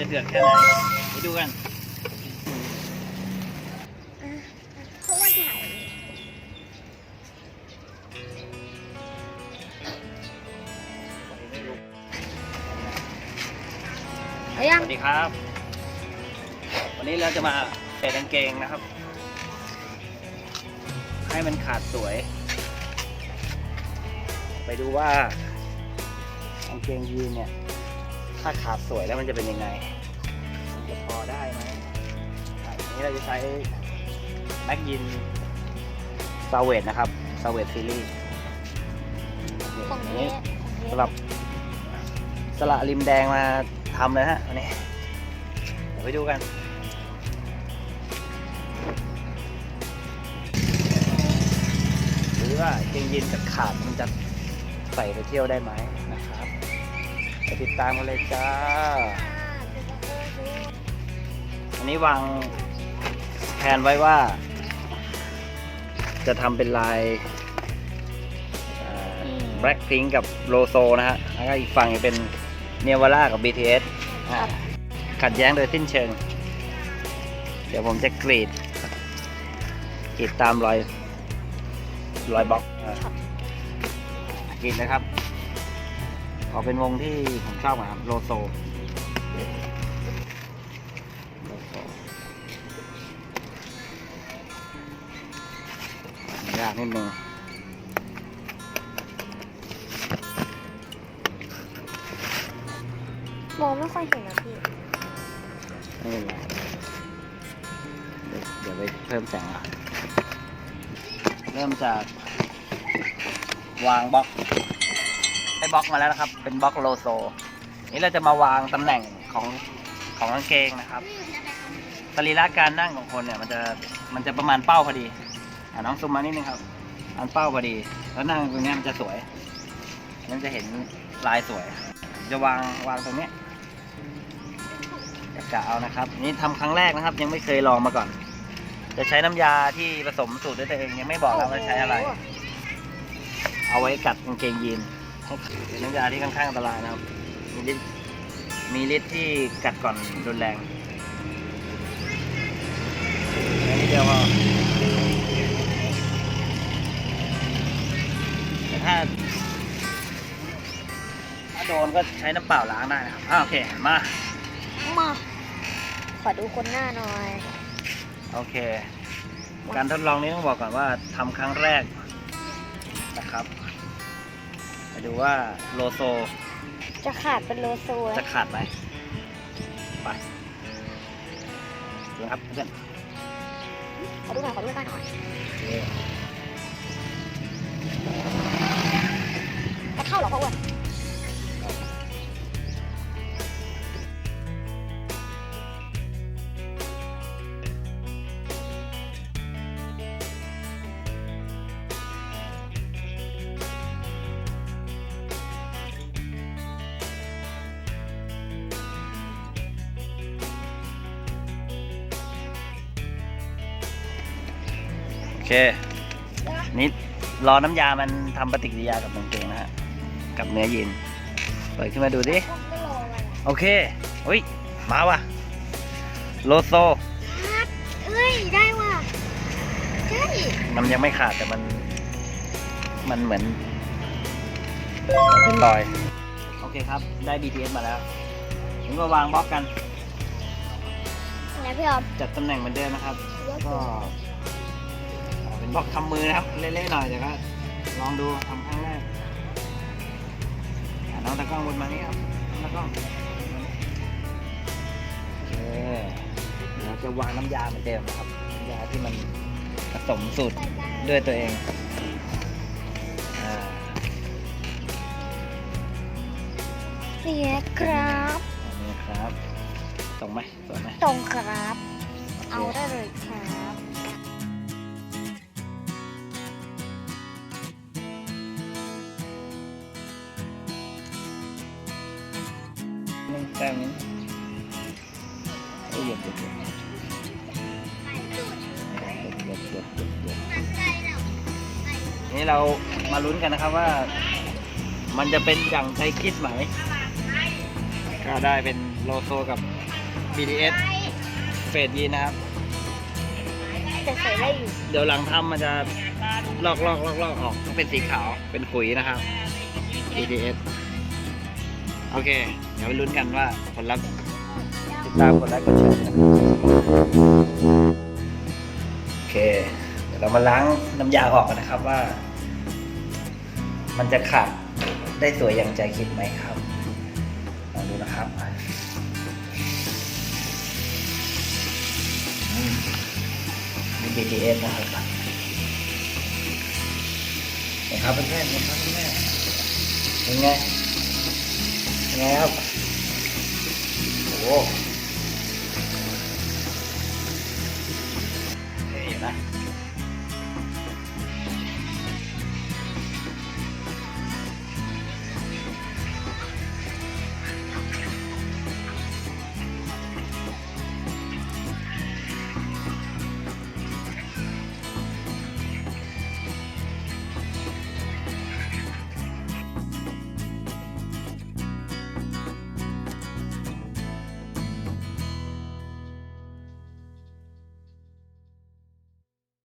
จะเดือดแค่ไหนไปดูกันเพราะว่าถ่ายเอาสยังวัสดีครับ วันนี้เราจะมาเตะกางเกงนะครับ ให้มันขาดสวย ไปดูว่ากางเกงยีนเนี่ย ถ้าขาดสวยแล้วมันจะเป็นยังไงมันจะพอได้ไหมอะอันนี้เราจะใช้แม็กยินซาเวตนะครับซาเวตซีรีส์ของอันนี้นี้สำหรับสละริมแดงมาทำเลยฮะอันนี้เดี๋ยวไปดูกันหรือว่าเกงยีนกับขาดมันจะใส่ไปเที่ยวได้ไหมนะครับ ไปติดตามกันเลยจ้า อันนี้วางแผนไว้ว่า จะทำเป็นลายแบล็คพิงกับโลโซนะฮะ แล้วก็อีกฝั่งจะเป็นเนวาร่ากับ BTS อ่าขัดแย้งโดยสิ้นเชิง เดี๋ยวผมจะกรีด กรีดตามรอย รอยบล็อกอ่ากรีดนะครับ ออกเป็นวงที่ผมชอบอะครับโลโซโลโซยากนิดนึงมองไม่ค่อยเห็นนะพี่ไม่เป็นไรเดี๋ยวเดี๋ยวไปเพิ่มแสงอะเริ่มจากวางบล็อก ได้บล็อกมาแล้วนะครับ เป็นบล็อกโลโซ นี้เราจะมาวางตำแหน่งของของกางเกงนะครับสรีระการนั่งของคนเนี่ยมันจะมันจะประมาณเป้าพอดีอะน้องซูมมานิดนึงครับอันเป้าพอดี แล้วนั่งตรงนี้มันจะสวย มันจะเห็นลายสวย จะวางวางตรงนี้ยกะเอานะครับ นี่ทำครั้งแรกนะครับ ยังไม่เคยลองมาก่อน จะใช้น้ำยาที่ผสมสูตรด้วยตัวเองยังไม่บอกเราว่าใช้อะไร เอาไว้กัดกางเกงยีน เป็นน้ำยาที่ค่อนข้างอันตรายนะครับ มีฤทธิ์มีฤทธิ์ที่กัดก่อนรุนแรงแค่นี้เดียวพอแต่ถ้าถ้าโดนก็ใช้น้ำเปล่าล้างได้นะครับอ่าโอเค มา มา ขอดูคนหน้าหน่อย โอเค การทดลองนี้ต้องบอกก่อนว่าทำครั้งแรกนะครับไป ดูว่าโลโซจะขาดเป็นโลโซจะขาดไหมไปดูครับเพื่อนขอดูหน่อยขอดูหน่อยหน่อย เคนี่รอน้ำยามันทำปฏิกิริยากับกางเกงนะฮะ กับเนื้อยีนเปิดขึ้นมาดูดิไม่รอมันโอเคอุ้ย มาว่ะ โลโซฮัทเอ้ย ได้ว่ะใช่มันยังไม่ขาดแต่มัน มันเหมือนเป็นรอย โอเคครับ ได้ BTS มาแล้วผมก็วางบล็อกกัน ไหนพี่ออมจัดตำแหน่งเหมือนเดิมนะครับ ก็อ่าเป็น บล็อกทำมือนะครับ เละๆหน่อยแต่ก็ลองดูทำครั้งแรกอ่าน้องตะกล้องวนมานี่ครับน้องตะกล้องโอเคเดี๋ยวจะวางน้ำยาเหมือนเดิมนะครับน้ำยาที่มันผสมสูตรด้วยตัวเองอ่าเสียครับอันนี้ครับตรงไหมสวยไหมตรงครับโอเอาเคได้เลยครับ ต้มนี้เออหยดหยดหยดหยดหยดหยดนี่เรามาลุ้นกันนะครับว่า มันจะเป็นอย่างใจคิดไหม ก็ได้เป็นโลโซกับ BDS เฟดยีนะครับ แต่ใส่ได้อยู่ เดี๋ยวหลังทำมันจะลอกลอกลอกลอกออกต้องเป็นสีขาวเป็นขุยนะครับ BDS โอเค เดี๋ยวไปลุ้นกันว่าผลลัพธ์ติดตามกดไลค์กดแชร์นะครับโอเค เดี๋ยวเรามาล้างน้ำยาออกกันนะครับว่า มันจะขาดได้สวยอย่างใจคิดไหมครับลองดูนะครับอืมมี BTS นะครับนะครับเพื่อนๆนะครับเพื่อนๆเป็นไง เป็นไงครับโอ้